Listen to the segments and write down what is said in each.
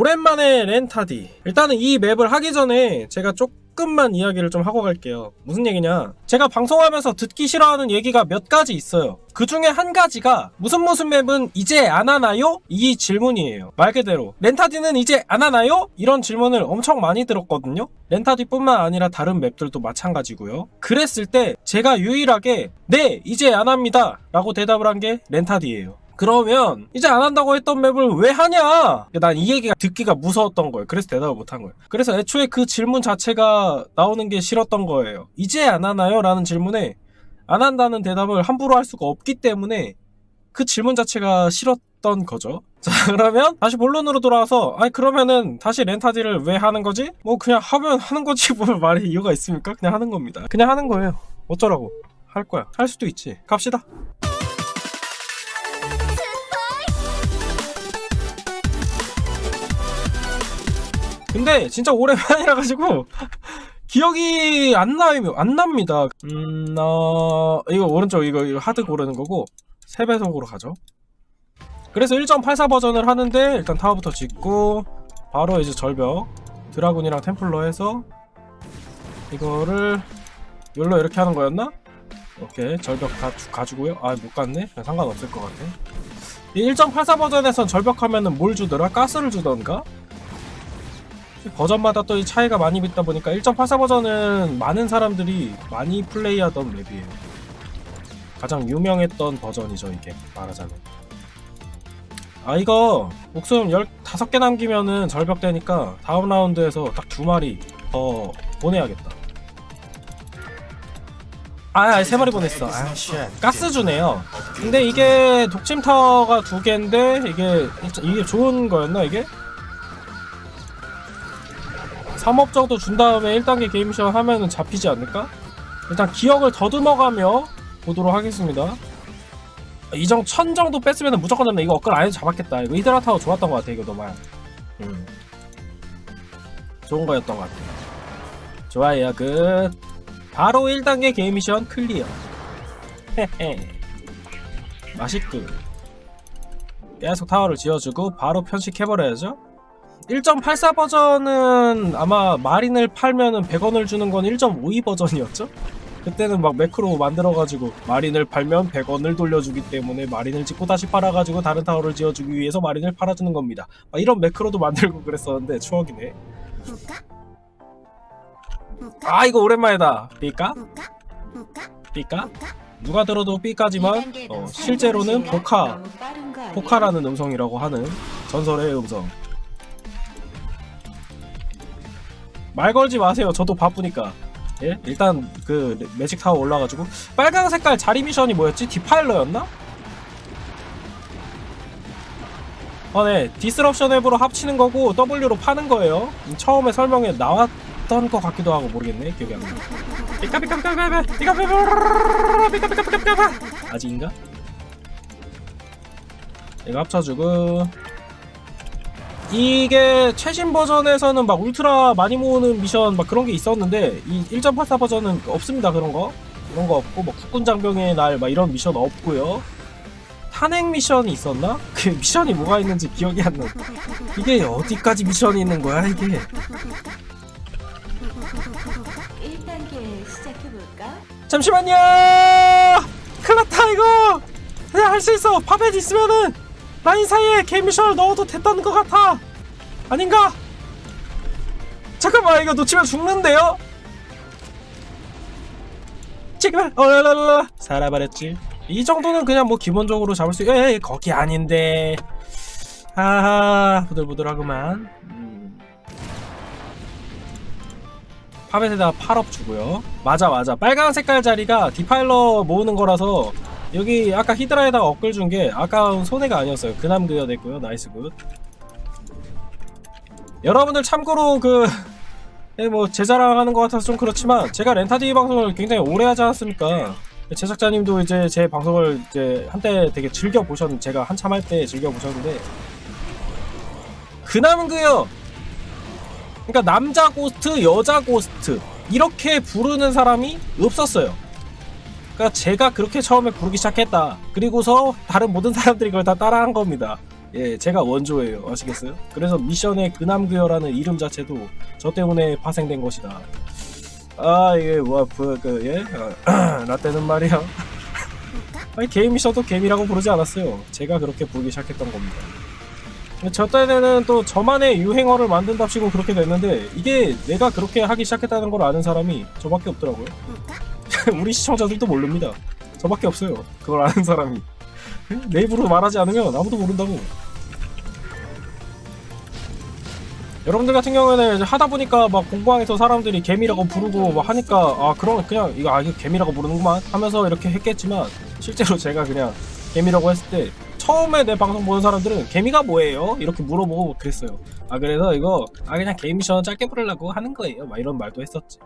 오랜만에 렌타디. 일단은 이 맵을 하기 전에 제가 조금만 이야기를 좀 하고 갈게요. 무슨 얘기냐? 제가 방송하면서 듣기 싫어하는 얘기가 몇 가지 있어요. 그 중에 한 가지가 무슨 무슨 맵은 이제 안 하나요? 이 질문이에요. 말 그대로 렌타디는 이제 안 하나요? 이런 질문을 엄청 많이 들었거든요. 렌타디뿐만 아니라 다른 맵들도 마찬가지고요. 그랬을 때 제가 유일하게 네 이제 안 합니다 라고 대답을 한 게 렌타디예요. 그러면 이제 안 한다고 했던 맵을 왜 하냐? 난 이 얘기가 듣기가 무서웠던 거예요. 그래서 대답을 못한 거예요. 그래서 애초에 그 질문 자체가 나오는 게 싫었던 거예요. 이제 안 하나요? 라는 질문에 안 한다는 대답을 함부로 할 수가 없기 때문에 그 질문 자체가 싫었던 거죠. 자, 그러면 다시 본론으로 돌아와서 아니 그러면은 다시 렌타디를 왜 하는 거지? 뭐 그냥 하면 하는 거지 뭘 말할 이유가 있습니까? 그냥 하는 겁니다. 그냥 하는 거예요. 어쩌라고? 할 거야. 할 수도 있지. 갑시다. 근데 진짜 오랜만이라 가지고 기억이 안 나요 안 납니다. 음, 어, 이거 오른쪽 이거, 이거 하드 고르는 거고 3배속으로 가죠. 그래서 1.84 버전을 하는데 일단 타워부터 짓고 바로 이제 절벽 드라군이랑 템플러 해서 이거를 열로 이렇게 하는 거였나? 오케이 절벽 다 주- 가지고요. 아 못 갔네. 상관없을 것 같아. 이 1.84 버전에선 절벽하면은 뭘 주더라? 가스를 주던가? 버전마다 또 이 차이가 많이 있다 보니까 1.84 버전은 많은 사람들이 많이 플레이하던 맵이에요. 가장 유명했던 버전이죠 이게 말하자면. 아 이거 목숨 15개 남기면은 절벽 되니까 다음 라운드에서 딱 두 마리 더 보내야겠다. 아, 세 마리 보냈어. 아, 쉣. 가스 주네요. 근데 이게 독침 타워가 두 개인데 이게 이게 좋은 거였나 이게? 3업 정도 준 다음에 1단계 게임 시험 하면은 잡히지 않을까? 일단 기억을 더듬어가며 보도록 하겠습니다. 이정 1000 정도 뺐으면 무조건 잡네. 이거 업글 안 해도 잡았겠다. 이거 히드라 타워 좋았던 것 같아. 이거 너무. 음. 좋은 거였던 것 같아. 좋아요. 끝. 바로 1단계 게임 미션 클리어. 헤헤. 맛있군. 계속 타워를 지어주고 바로 편식해버려야죠. 1.84 버전은 아마 마린을 팔면은 100원을 주는 건 1.52 버전이었죠? 그때는 막 매크로 만들어가지고 마린을 팔면 100원을 돌려주기 때문에 마린을 짓고 다시 팔아가지고 다른 타워를 지어주기 위해서 마린을 팔아주는 겁니다. 막 이런 매크로도 만들고 그랬었는데 추억이네. 아 이거 오랜만이다. 삐까? 삐까? 누가 들어도 삐까지만 어, 실제로는 보카 포카라는 음성이라고 하는 전설의 음성. 말 걸지 마세요. 저도 바쁘니까. 예? 일단 그 매직 타워 올라가지고 빨강 색깔 자리 미션이 뭐였지? 디파일러였나? 어, 네. 디스럽션 앱으로 합치는 거고 W로 파는 거예요. 처음에 설명에 나왔던 것 같기도 하고 모르겠네. 기억이 안 나. 아직인가? 이거 합쳐주고 이게 최신 버전에서는 막 울트라 많이 모으는 미션 막 그런 게 있었는데 이 1.84 버전은 없습니다 그런 거 그런 거 없고 뭐 국군 장병의 날 막 이런 미션 없고요 탄핵 미션이 있었나? 그 미션이 뭐가 있는지 기억이 안 나. 이게 어디까지 미션이 있는 거야 이게? 1단계 시작해볼까? 잠시만요. 클라타 이거 그냥 할 수 있어. 파벳 있으면은 라인 사이에 미션을 넣어도 됐다는 것 같아. 아닌가? 잠깐만 이거 놓치면 죽는데요? 지금 어라라라 살아버렸지. 이 정도는 그냥 뭐 기본적으로 잡을 수. 에 거기 아닌데. 하하 부들부들하구만. 음. 파벳에다 8업 주고요. 맞아 맞아. 빨간 색깔 자리가 디파일러 모으는 거라서 여기 아까 히드라에다가 업글 준 게 아까운 손해가 아니었어요. 그남 그여 됐고요. 나이스 굿. 여러분들 참고로 그 예, 뭐 제 자랑하는 것 같아서 좀 그렇지만 제가 렌타디 방송을 굉장히 오래 하지 않았습니까? 제작자님도 이제 제 방송을 이제 한때 되게 즐겨 보셨 제가 한참 할 때 즐겨 보셨는데 그남 그여 그러니까 남자 고스트, 여자 고스트 이렇게 부르는 사람이 없었어요. 그러니까 제가 그렇게 처음에 부르기 시작했다. 그리고서 다른 모든 사람들이 그걸 다 따라한 겁니다. 예, 제가 원조예요. 아시겠어요? 그래서 미션의 근함그여라는 이름 자체도 저 때문에 파생된 것이다. 아, 이게 뭐, 그, 그 예? 아, 나 때는 말이야. 아니, 게임 미션도 게임이라고 부르지 않았어요. 제가 그렇게 부르기 시작했던 겁니다. 저 때는 또 저만의 유행어를 만든답시고 그렇게 됐는데 이게 내가 그렇게 하기 시작했다는 걸 아는 사람이 저밖에 없더라고요. 우리 시청자들도 모릅니다. 저밖에 없어요. 그걸 아는 사람이. 내 입으로 말하지 않으면 아무도 모른다고. 여러분들 같은 경우에는 하다 보니까 막 공방에서 사람들이 개미라고 부르고 막 하니까 아 그럼 그냥 이거 아 이거 개미라고 부르는구만 하면서 이렇게 했겠지만 실제로 제가 그냥 개미라고 했을 때 처음에 내 방송 보는 사람들은 개미가 뭐예요? 이렇게 물어보고 그랬어요. 아 그래서 이거 아 그냥 게임 미션 짧게 부르려고 하는 거예요. 막 이런 말도 했었지.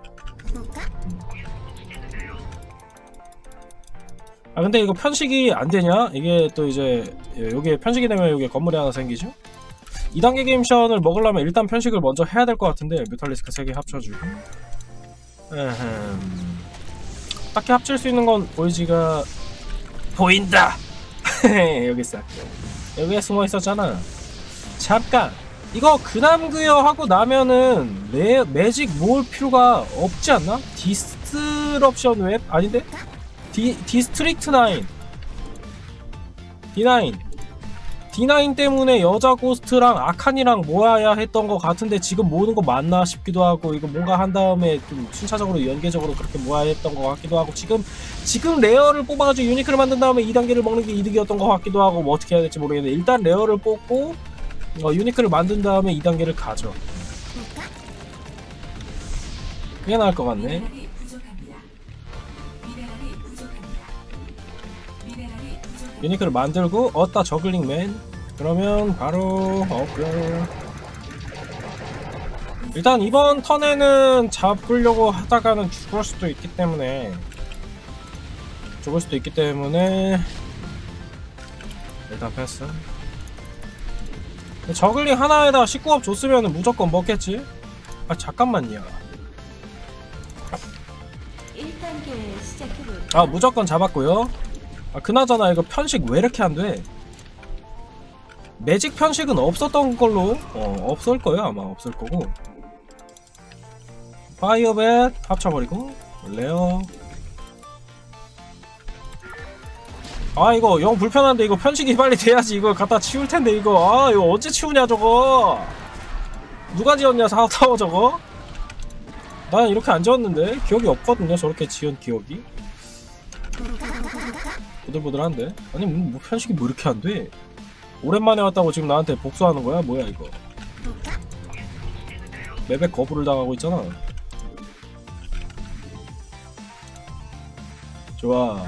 아 근데 이거 편식이 안 되냐? 이게 또 이제 예, 여기에 편식이 되면 여기 건물이 하나 생기죠? 2단계 게임션을 먹으려면 일단 편식을 먼저 해야 될 것 같은데 뮤탈리스크 3개 합쳐주고 에헴. 딱히 합칠 수 있는 건 보이지가 보인다! 여기 있어 여기에 숨어 있었잖아 잠깐 이거 근함그여 하고 나면은 매, 매직 모을 필요가 없지 않나? 디스트럽션 웹? 아닌데? 디, 디스트릭트 9 D9 D9 때문에 여자 고스트랑 아칸이랑 모아야 했던 것 같은데 지금 모으는 거 맞나 싶기도 하고 이거 뭔가 한 다음에 좀 순차적으로 연계적으로 그렇게 모아야 했던 것 같기도 하고 지금 지금 레어를 뽑아가지고 유니크를 만든 다음에 2단계를 먹는 게 이득이었던 것 같기도 하고 뭐 어떻게 해야 될지 모르겠는데 일단 레어를 뽑고 어, 유니크를 만든 다음에 2단계를 가죠. 그게 나을 것 같네 유니크를 만들고 어따 저글링맨. 그러면 바로 업글. 일단 이번 턴에는 잡으려고 하다가는 죽을 수도 있기 때문에 죽을 수도 있기 때문에 일단 패스. 저글링 하나에다 19업 줬으면 무조건 먹겠지? 아 잠깐만요. 1단계 시작해볼까? 아 무조건 잡았고요 아 그나저나 이거 편식 왜 이렇게 안 돼? 매직 편식은 없었던 걸로 어 없을 거예요. 아마 없을 거고. 파이어벳 합쳐버리고 레어 아 이거 영 불편한데 이거 편식이 빨리 돼야지 이거 갖다 치울 텐데 이거. 아 이거 언제 치우냐 저거? 누가 지었냐 사타워 저거? 난 이렇게 안 지었는데 기억이 없거든요 저렇게 지은 기억이 보들보들한데? 아니 뭐, 뭐 편식이 뭐 이렇게 안 돼? 오랜만에 왔다고 지금 나한테 복수하는 거야? 뭐야 이거? 맵에 거부를 당하고 있잖아. 좋아.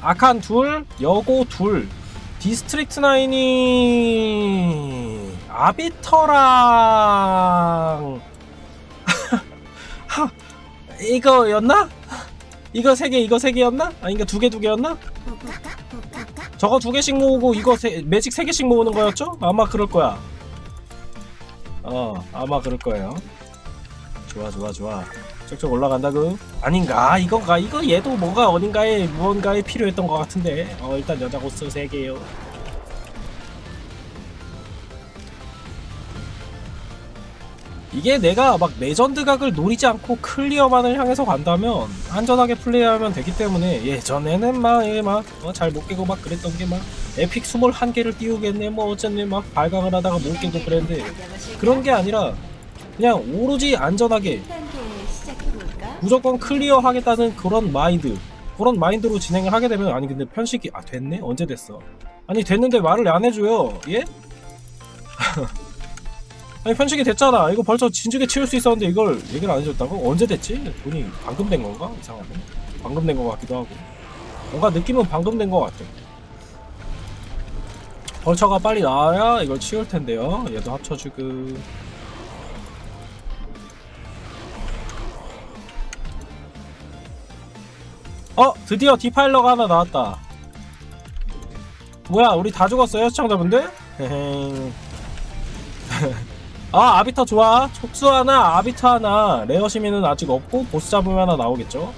아칸 둘, 여고 둘. 디스트릭트 나인이 아비터랑 하, 이거였나? 이거 세 개, 이거 세 개였나? 아닌가 두 개, 두 개였나? 저거 두 개씩 모으고 이거 세, 매직 세 개씩 모으는 거였죠? 아마 그럴 거야. 어, 아마 그럴 거예요. 좋아, 좋아, 좋아. 쭉쭉 올라간다고? 아닌가? 이건가? 이거 얘도 뭔가 어딘가에 무언가에 필요했던 것 같은데. 어, 일단 여자 고스 세 개요. 이게 내가 막 레전드 각을 노리지 않고 클리어만을 향해서 간다면 안전하게 플레이하면 되기 때문에 예전에는 막막잘 못 깨고 막 그랬던 게 막 에픽 21개를 띄우겠네 뭐 어쨌네 막 발광을 하다가 못 깨고 그랬는데 그런 게 아니라 그냥 오로지 안전하게 1단계 시작해볼까? 무조건 클리어 하겠다는 그런 마인드 그런 마인드로 진행을 하게 되면 아니 근데 편식이 아 됐네 언제 됐어 아니 됐는데 말을 안 해줘요 예? 아니 편식이 됐잖아 이거 벌써 진즉에 치울 수 있었는데 이걸 얘기를 안 해줬다고? 언제 됐지? 돈이 방금 된 건가? 이상하네 방금 된 것 같기도 하고 뭔가 느낌은 방금 된 것 같아 벌처가 빨리 나와야 이걸 치울 텐데요 얘도 합쳐주고 어 드디어 디파일러가 하나 나왔다 뭐야 우리 다 죽었어요 시청자분들? 헤헤 아 아비타 좋아. 촉수 하나 아비타 하나. 레어 시민은 아직 없고 보스 잡으면 하나 나오겠죠?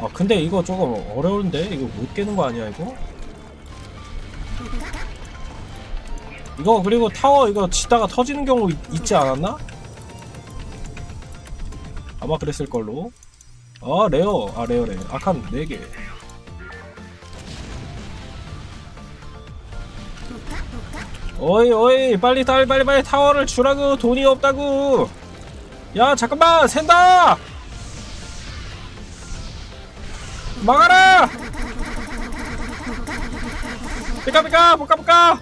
아 근데 이거 조금 어려운데? 이거 못 깨는 거 아니야 이거? 이거 그리고 타워 이거 치다가 터지는 경우 있, 지 않았나? 아마 그랬을 걸로. 아 레어. 아 레어래 아칸 4개. 어이 어이 빨리 빨리 빨리 빨리. 타워를 주라고. 돈이 없다고. 야 잠깐만. 샌다! 막아라! 삐까삐까. 뽀까뽀까.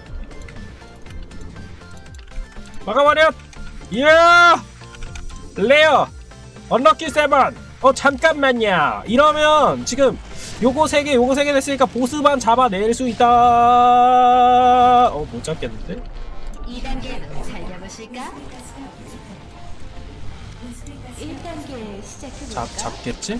막아버려. 이야 레어. 언럭키 세븐. 어 잠깐만요. 이러면 지금 요거 세 개 요거 세 개 됐으니까 보스만 잡아낼 수 있다 어 못 잡겠는데 2단계로 살려보실까? 가스가 부족합니다. 인수인 가스가 1단계 시작해볼까? 잡 잡겠지.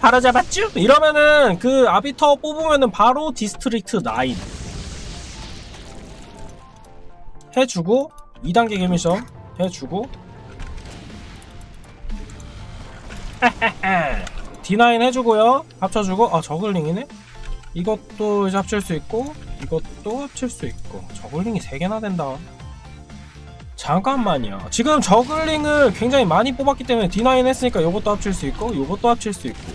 바로 잡았죠 이러면은 그 아비터 뽑으면은 바로 디스트릭트 9 해주고 2단계 개미션 해주고 D9 해주고요. 합쳐주고. 아 저글링이네? 이것도 이제 합칠 수 있고 이것도 합칠 수 있고. 저글링이 3개나 된다. 잠깐만요. 지금 저글링을 굉장히 많이 뽑았기 때문에 D9 했으니까 이것도 합칠 수 있고 이것도 합칠 수 있고.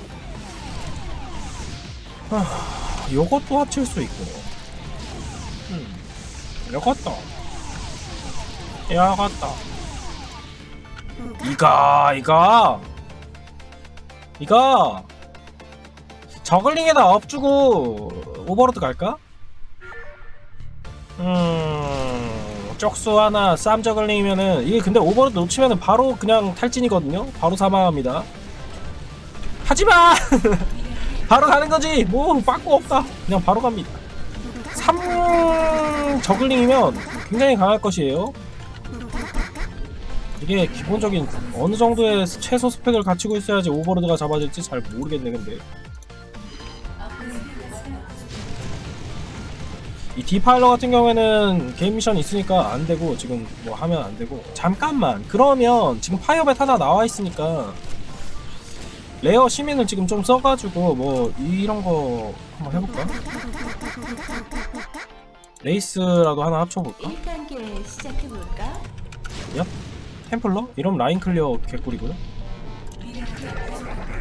하, 요것도 합칠 수 있고. 음, 요것도. 요것도. 이거 이거 이거 저글링에다 업 주고 오버로드 갈까? 음 쪽수 하나 쌈 저글링이면은 이게 근데 오버로드 놓치면은 바로 그냥 탈진이거든요? 바로 사망합니다. 하지마! 바로 가는 거지! 뭐 빠꾸 없다. 그냥 바로 갑니다. 3 저글링이면 굉장히 강할 것이에요 이게 기본적인 어느 정도의 최소 스펙을 갖추고 있어야지 오버로드가 잡아질지 잘 모르겠네 근데. 이 디파일러 같은 경우에는 게임 미션 있으니까 안 되고 지금 뭐 하면 안 되고 잠깐만 그러면 지금 파이어벳 하나 나와 있으니까 레어 시민을 지금 좀 써가지고 뭐 이런 거 한번 해볼까? 레이스라도 하나 합쳐볼까? 1단계 시작해볼까? 템플러? 이러면 라인 클리어 개꿀이고요 미네랄이 부족합니다.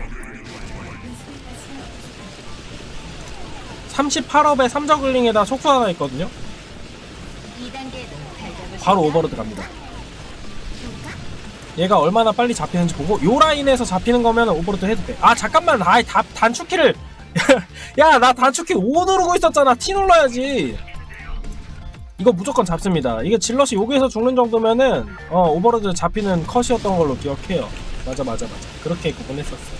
인수인 가스가 38업에 3저글링에다 촉수 하나 있거든요 2단계로 살려보실까? 바로 오버로드 갑니다 얘가 얼마나 빨리 잡히는지 보고 요 라인에서 잡히는 거면 오버로드 해도 돼 아 잠깐만 아이 다, 단축키를 야 나 단축키 O 누르고 있었잖아 T 눌러야지 이거 무조건 잡습니다. 이게 질럿이 여기에서 죽는 정도면은 어 오버로드 잡히는 컷이었던 걸로 기억해요. 맞아 맞아 맞아. 그렇게 구분했었어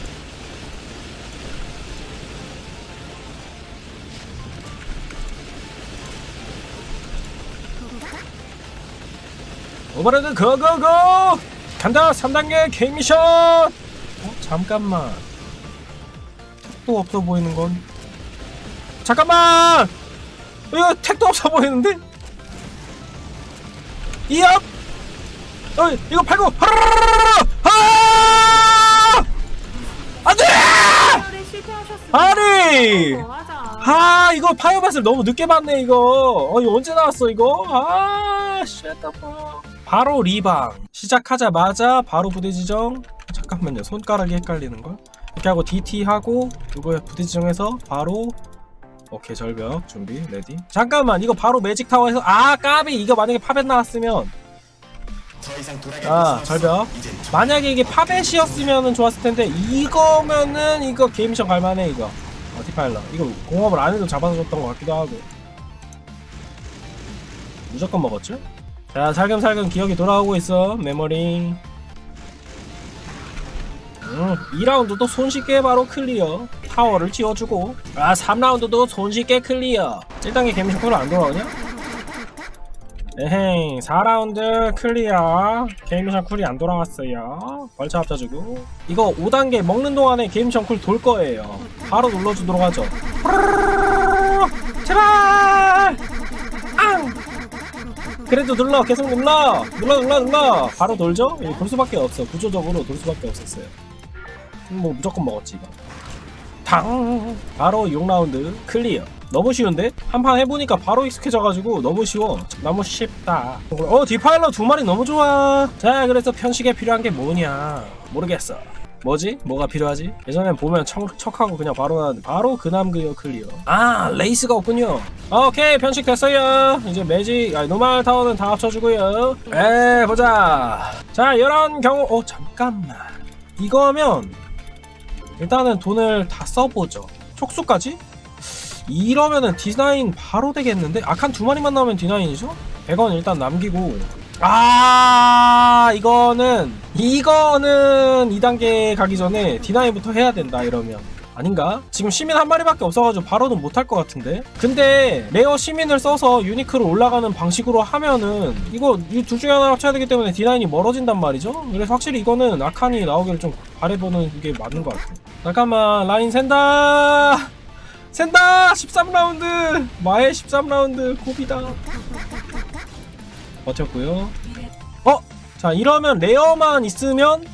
오버로드 고고고! 간다! 3단계 게임 미션! 어 잠깐만. 택도 없어 보이는 건? 잠깐만! 이거 택도 없어 보이는데 이업 어 이거 팔고! 아 안돼! 실패하셨습니다. 아니! 어, 맞아. 아 이거 파이어벳을 너무 늦게 봤네 이거. 어 이거 언제 나왔어 이거? 아 쉣다 바로 리방. 시작하자마자 바로 부대 지정. 잠깐만요 손가락이 헷갈리는걸. 이렇게 하고 DT 하고 이거 부대 지정해서 바로 오케이 절벽 준비 레디. 잠깐만 이거 바로 매직 타워에서 아 까비! 이거 만약에 파벳 나왔으면. 아 절벽. 만약에 이게 파벳이었으면 좋았을 텐데 이거면은 이거 게임션 갈만해 이거. 어, 디파일러. 이거 공업을 안 해도 잡아서 줬던 것 같기도 하고. 무조건 먹었죠? 자 살금살금 기억이 돌아오고 있어 메모링 음, 2라운드도 손쉽게 바로 클리어. 타워를 지어주고. 아 3라운드도 손쉽게 클리어. 1단계 개미션 쿨안 돌아오냐? 에헤이 4라운드 클리어. 게임미션 쿨이 안 돌아왔어요. 벌써 합쳐주고. 이거 5단계 먹는 동안에 게임미션 쿨 돌 거예요. 바로 눌러주도록 하죠. 제발! 앙! 그래도 눌러 계속 눌러! 눌러 눌러 눌러! 바로 돌죠? 이거 돌 수밖에 없어. 구조적으로 돌 수밖에 없었어요 뭐 무조건 먹었지 이거. 당! 바로 6라운드 클리어. 너무 쉬운데? 한 판 해보니까 바로 익숙해져가지고 너무 쉬워. 너무 쉽다. 어 디파일러 두 마리 너무 좋아. 자 그래서 편식에 필요한 게 뭐냐? 모르겠어. 뭐지? 뭐가 필요하지? 예전엔 보면 척, 척하고 그냥 바로 나 바로 그남 그여 클리어. 아 레이스가 없군요. 오케이 편식 됐어요. 이제 매직 아니 노말 타워는 다 합쳐주고요. 에 보자. 자 이런 경우 어 잠깐만. 이거 하면 일단은 돈을 다 써보죠 촉수까지? 이러면은 D9 바로 되겠는데? 아칸 두 마리만 나오면 D9이죠? 100원 일단 남기고 아 이거는 이거는 2단계 가기 전에 D9부터 해야 된다 이러면 아닌가? 지금 시민 한 마리밖에 없어가지고 바로는 못할 것 같은데? 근데 레어 시민을 써서 유니크로 올라가는 방식으로 하면은 이거 이 둘 중에 하나 합쳐야 되기 때문에 D9이 멀어진단 말이죠? 그래서 확실히 이거는 아칸이 나오기를 좀 바래보는 게 맞는 것 같아 잠깐만 라인 샌다! 샌다! 13라운드! 마의 13라운드 고비다. 버텼고요. 어? 자 이러면 레어만 있으면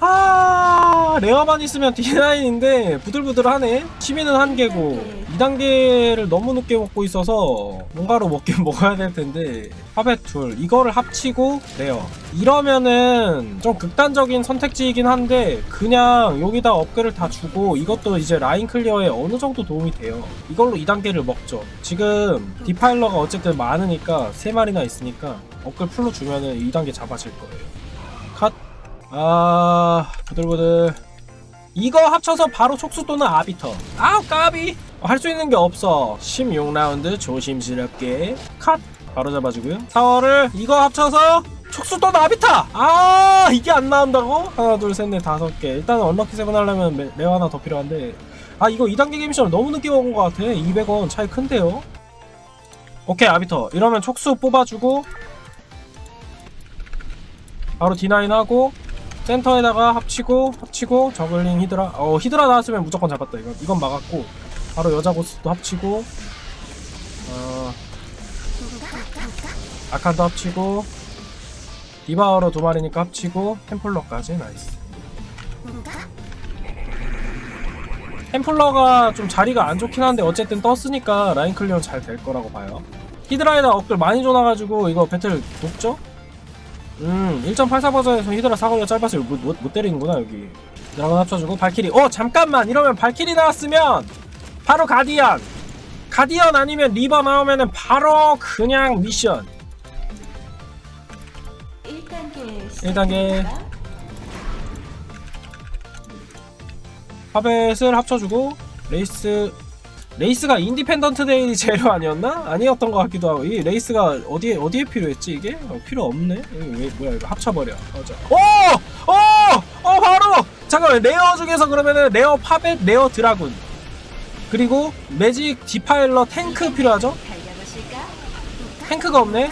아 레어만 있으면 D9인데 부들부들하네. 시민은 한 개고 2단계를 너무 늦게 먹고 있어서 뭔가로 먹긴 먹어야 될 텐데. 화배툴 이거를 합치고 레어. 이러면은 좀 극단적인 선택지이긴 한데 그냥 여기다 업글을 다 주고 이것도 이제 라인 클리어에 어느 정도 도움이 돼요. 이걸로 2단계를 먹죠. 지금 디파일러가 어쨌든 많으니까 3마리나 있으니까 업글 풀로 주면은 2단계 잡아질 거예요. 컷 아 부들부들. 이거 합쳐서 바로 촉수 또는 아비터. 아우 까비. 할 수 있는 게 없어. 16라운드 조심스럽게 컷. 바로 잡아주고요. 타워를 이거 합쳐서 촉수 또는 아비타 아 이게 안 나온다고? 하나 둘셋넷 다섯 개. 일단 언럭키 세븐 하려면 레- 레어 하나 더 필요한데. 아 이거 2단계 게임션을 너무 늦게 먹은 것 같아. 200원 차이 큰데요? 오케이 아비터. 이러면 촉수 뽑아주고 바로 D9 하고 센터에다가 합치고 합치고 저글링 히드라 어 히드라 나왔으면 무조건 잡았다. 이건 이건 막았고 바로 여자 보스도 합치고 어 아칸도 합치고 디바어로 두 마리니까 합치고 템플러까지 나이스. 템플러가 좀 자리가 안 좋긴 한데 어쨌든 떴으니까 라인 클리어 잘 될 거라고 봐요. 히드라에다 업글 많이 줘놔가지고 이거 배틀 높죠? 음, 1.84 버전에서 히드라 사거리가 짧아서 못, 못, 못 때리는구나, 여기. 드라곤 합쳐주고, 발키리. 어, 잠깐만! 이러면 발키리 나왔으면, 바로 가디언! 가디언 아니면 리버 나오면은 바로 그냥 미션. 1단계 1단계. 파벳을 합쳐주고, 레이스, 레이스가 인디펜던트 데일이 재료 아니었나? 아니었던 것 같기도 하고, 이 레이스가 어디에, 어디에 필요했지, 이게? 어, 필요 없네? 왜, 뭐야, 이거 합쳐버려. 맞아. 오! 오! 어, 바로! 잠깐만, 레어 중에서 그러면은 레어 파벳, 레어 드라군. 그리고 매직 디파일러 탱크 필요하죠? 탱크가 없네?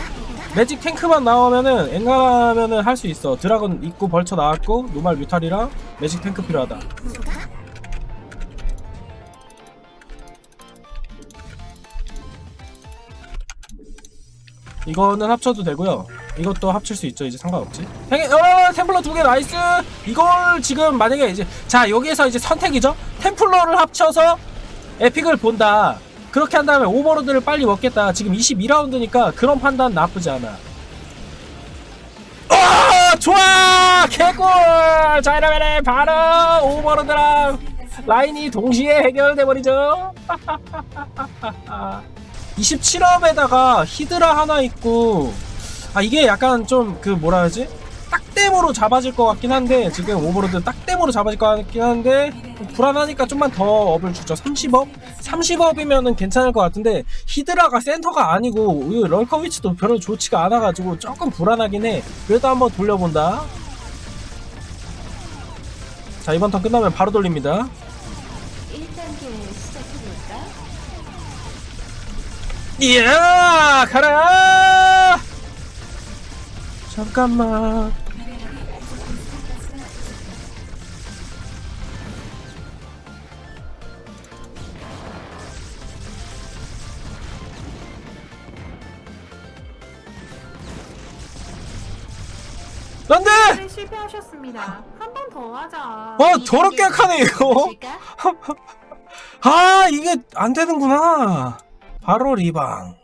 매직 탱크만 나오면은 엔간하면은 할 수 있어. 드라곤 있고 벌처 나왔고 노말 뮤탈이랑 매직 탱크 필요하다. 이거는 합쳐도 되고요. 이것도 합칠 수 있죠. 이제 상관없지. 탱, 어, 템플러 두 개 나이스. 이걸 지금 만약에 이제 자 여기에서 이제 선택이죠. 템플러를 합쳐서 에픽을 본다. 그렇게 한 다음에 오버로드를 빨리 먹겠다. 지금 22라운드니까 그런 판단 나쁘지 않아. 어, 좋아! 개꿀! 자, 이러면은 바로 오버로드랑 라인이 동시에 해결돼 버리죠. 27업에다가 히드라 하나 있고 아 이게 약간 좀 그 뭐라 하지? 딱댐으로 잡아질 것 같긴 한데 지금 오버로드 딱댐으로 잡아질 것 같긴 한데 불안하니까 좀만 더 업을 주죠 30업? 30업이면은 괜찮을 것 같은데 히드라가 센터가 아니고 이 럴커 위치도 별로 좋지가 않아가지고 조금 불안하긴 해 그래도 한번 돌려본다 자 이번 턴 끝나면 바로 돌립니다 1단계 시작해볼까? 이야 가라 잠깐만 안돼 네, 실패하셨습니다. 한 번 더 하자. 아 저렇게 약하네 이거? 아 이게 안 되는구나 바로 리방